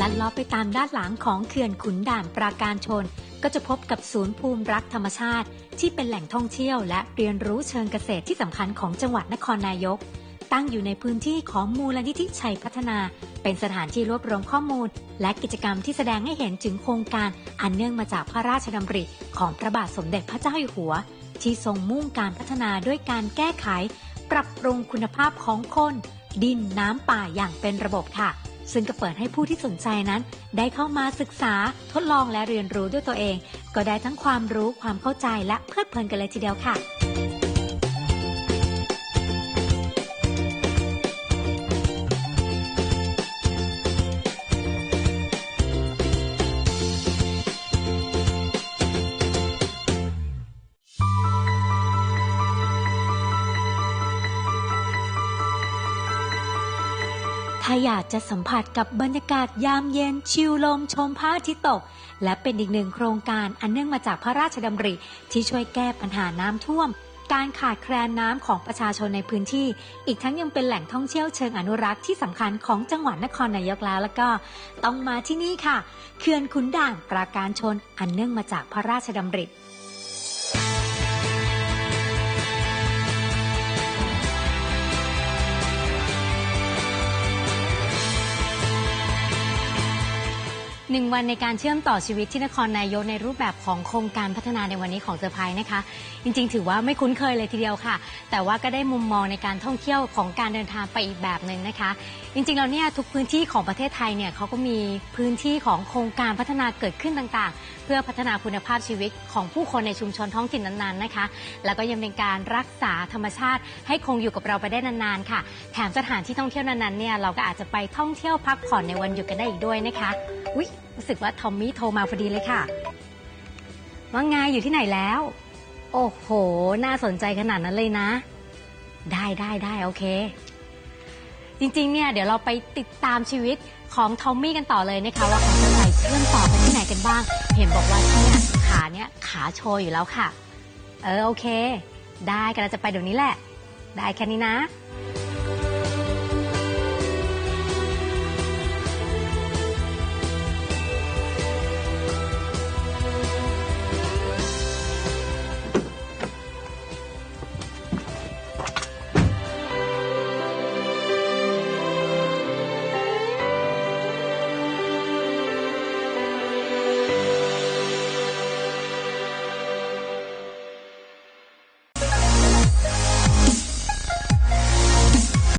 และล้อไปตามด้านหลังของเขื่อนขุนด่านปราการชน ก็จะพบกับศูนย์ภูมิรักธรรมชาติ ที่เป็นแหล่งท่องเที่ยวและเรียนรู้เชิงเกษตรที่สำคัญของจังหวัดนครนายก ตั้งอยู่ในพื้นที่ของมูลนิธิชัยพัฒนา เป็นสถานที่รวบรวมข้อมูล และกิจกรรมที่แสดงให้เห็นถึงโครงการอันเนื่องมาจากพระราชดำริ ของพระบาทสมเด็จพระเจ้าอยู่หัว ที่ทรงมุ่งการพัฒนาด้วยการแก้ไข ปรับปรุงคุณภาพของคน ดินน้ำป่าอย่างเป็นระบบค่ะ ซึ่งก็เปิดให้ผู้ที่สนใจนั้น ได้เข้ามาศึกษาทดลองและเรียนรู้ด้วยตัวเอง ก็ได้ทั้งความรู้ความเข้าใจและเพลิดเพลินกันเลยทีเดียวค่ะ ถ้าอยากจะสัมผัสกับบรรยากาศยามเย็นชิลลมชมพระอาทิตย์ตก และเป็นอีกหนึ่งโครงการอันเนื่องมาจากพระราชดำริ ที่ช่วยแก้ปัญหาน้ำท่วม การขาดแคลนน้ำของประชาชนในพื้นที่ อีกทั้งยังเป็นแหล่งท่องเที่ยวเชิงอนุรักษ์ที่สำคัญของจังหวัดนครนายกแล้วแล้วก็ ต้องมาที่นี่ค่ะเขื่อนขุนด่านปราการชนอันเนื่องมาจากพระราชดำริ หนึ่งวันในการเชื่อมต่อชีวิตที่นครนายกในรูปแบบของโครงการพัฒนาในวันนี้ของเซอร์ไพรส์นะคะ จริงๆ ถือว่าไม่คุ้นเคยเลยทีเดียวค่ะ แต่ว่าก็ได้มุมมองในการท่องเที่ยวของการเดินทางไปอีกแบบหนึ่งนะคะ จริงๆแล้วเนี่ยทุกพื้นที่ของประเทศไทยเนี่ยเขาก็มีพื้นที่ของโครงการพัฒนาเกิดขึ้นต่างๆ เพื่อพัฒนาคุณภาพชีวิตของผู้คนในชุมชนท้องถิ่นนั้นๆนะคะ แล้วก็ยังเป็นการรักษาธรรมชาติ ให้คงอยู่กับเราไปได้นานๆค่ะ แถมสถานที่ท่องเที่ยวนั้นๆเนี่ยเราก็อาจจะไปท่องเที่ยวพักผ่อนในวันหยุดกันได้อีกด้วยนะคะอุ๊ยรู้สึกว่าทอมมี่โทรมาพอดีเลยค่ะ ว่าไงอยู่ที่ไหนแล้ว โอ้โห น่าสนใจขนาดนั้นเลยนะ ได้ได้ได้โอเค จริงๆ เนี่ย เดี๋ยวเราไปติดตามชีวิตของทอมมี่กันต่อเลยนะคะว่าเขาจะไปเชื่อมต่อไปที่ไหนกันบ้าง เห็นบอกว่าที่เนี่ยขาเนี่ยขาโชว์อยู่แล้วค่ะ เออโอเค ได้กำลังจะไปเดี๋ยวนี้แหละ ได้แค่นี้นะ